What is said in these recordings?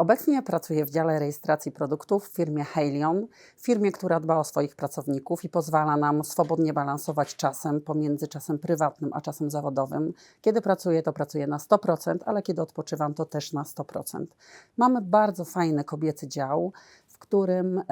Obecnie pracuję w dziale rejestracji produktów w firmie Halion, firmie, która dba o swoich pracowników i pozwala nam swobodnie balansować czasem pomiędzy czasem prywatnym a czasem zawodowym. Kiedy pracuję, to pracuję na 100%, ale kiedy odpoczywam, to też na 100%. Mamy bardzo fajny kobiecy dział, w którym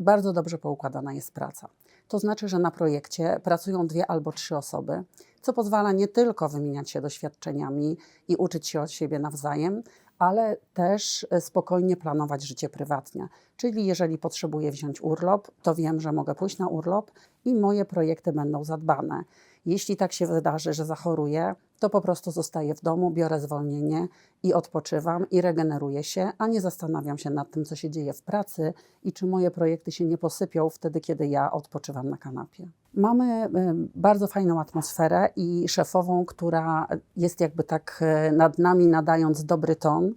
bardzo dobrze poukładana jest praca. To znaczy, że na projekcie pracują dwie albo trzy osoby, co pozwala nie tylko wymieniać się doświadczeniami i uczyć się od siebie nawzajem, ale też e, spokojnie planować życie prywatnie. Czyli jeżeli potrzebuję wziąć urlop, to wiem, że mogę pójść na urlop i moje projekty będą zadbane. Jeśli tak się wydarzy, że zachoruję, to po prostu zostaję w domu, biorę zwolnienie i odpoczywam i regeneruję się, a nie zastanawiam się nad tym, co się dzieje w pracy i czy moje projekty się nie posypią wtedy, kiedy ja odpoczywam na kanapie. Mamy y, bardzo fajną atmosferę i szefową, która jest jakby tak y, nad nami nadając dobry ton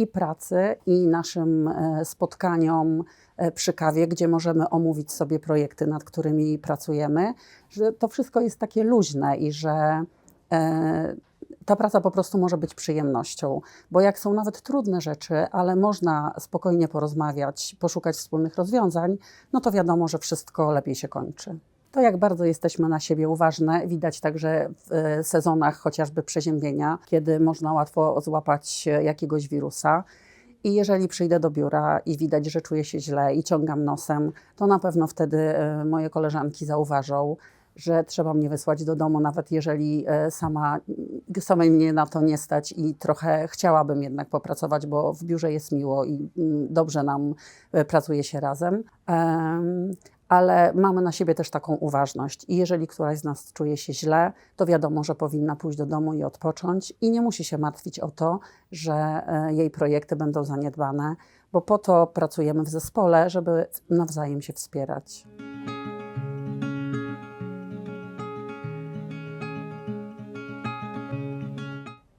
i pracy, i naszym e, spotkaniom e, przy kawie, gdzie możemy omówić sobie projekty, nad którymi pracujemy, że to wszystko jest takie luźne i że e, ta praca po prostu może być przyjemnością, bo jak są nawet trudne rzeczy, ale można spokojnie porozmawiać, poszukać wspólnych rozwiązań, no to wiadomo, że wszystko lepiej się kończy. To, jak bardzo jesteśmy na siebie uważne, widać także w e, sezonach chociażby przeziębienia, kiedy można łatwo złapać e, jakiegoś wirusa. I jeżeli przyjdę do biura i widać, że czuję się źle i ciągam nosem, to na pewno wtedy e, moje koleżanki zauważą, że trzeba mnie wysłać do domu, nawet jeżeli sama, samej mnie na to nie stać i trochę chciałabym jednak popracować, bo w biurze jest miło i dobrze nam pracuje się razem. Ale mamy na siebie też taką uważność. I jeżeli któraś z nas czuje się źle, to wiadomo, że powinna pójść do domu i odpocząć i nie musi się martwić o to, że e, jej projekty będą zaniedbane, bo po to pracujemy w zespole, żeby nawzajem się wspierać.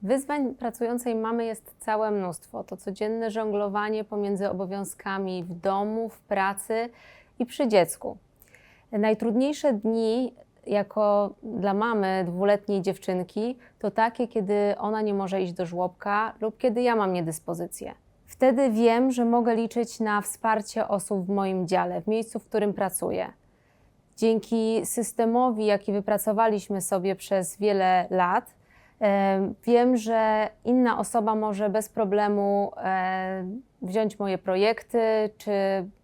Wyzwań pracującej mamy jest całe mnóstwo. To codzienne żonglowanie pomiędzy obowiązkami w domu, w pracy i przy dziecku. Najtrudniejsze dni jako dla mamy dwuletniej dziewczynki to takie, kiedy ona nie może iść do żłobka lub kiedy ja mam niedyspozycję. Wtedy wiem, że mogę liczyć na wsparcie osób w moim dziale, w miejscu, w którym pracuję. Dzięki systemowi, jaki wypracowaliśmy sobie przez wiele lat, e, wiem, że inna osoba może bez problemu e, wziąć moje projekty czy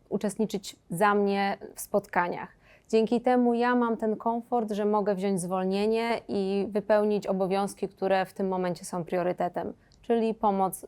uczestniczyć za mnie w spotkaniach. Dzięki temu ja mam ten komfort, że mogę wziąć zwolnienie i wypełnić obowiązki, które w tym momencie są priorytetem, czyli pomoc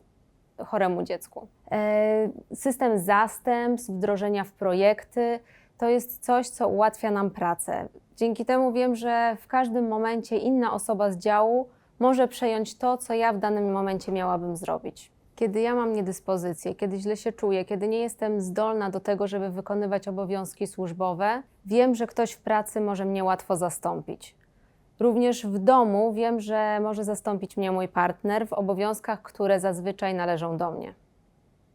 choremu dziecku. E, System zastępstw, wdrożenia w projekty to jest coś, co ułatwia nam pracę. Dzięki temu wiem, że w każdym momencie inna osoba z działu może przejąć to, co ja w danym momencie miałabym zrobić. Kiedy ja mam niedyspozycję, kiedy źle się czuję, kiedy nie jestem zdolna do tego, żeby wykonywać obowiązki służbowe, wiem, że ktoś w pracy może mnie łatwo zastąpić. Również w domu wiem, że może zastąpić mnie mój partner w obowiązkach, które zazwyczaj należą do mnie.